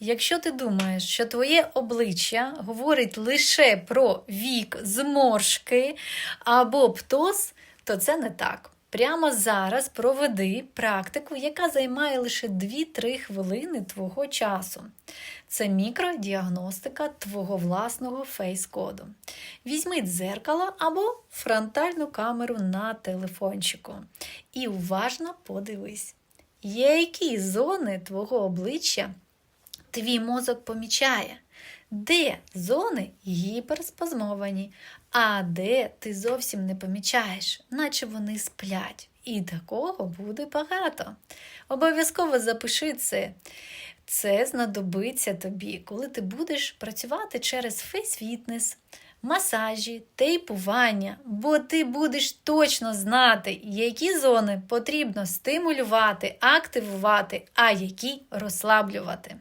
Якщо ти думаєш, що твоє обличчя говорить лише про вік, зморшки або птоз, то це не так. Прямо зараз проведи практику, яка займає лише 2-3 хвилини твого часу. Це мікродіагностика твого власного фейс-коду. Візьми дзеркало або фронтальну камеру на телефончику і уважно подивись, які зони твого обличчя твій мозок помічає, де зони гіперспазмовані, а де ти зовсім не помічаєш, наче вони сплять. І такого буде багато. Обов'язково запиши це. Це знадобиться тобі, коли ти будеш працювати через фейс-фітнес, масажі, тейпування, бо ти будеш точно знати, які зони потрібно стимулювати, активувати, а які розслаблювати.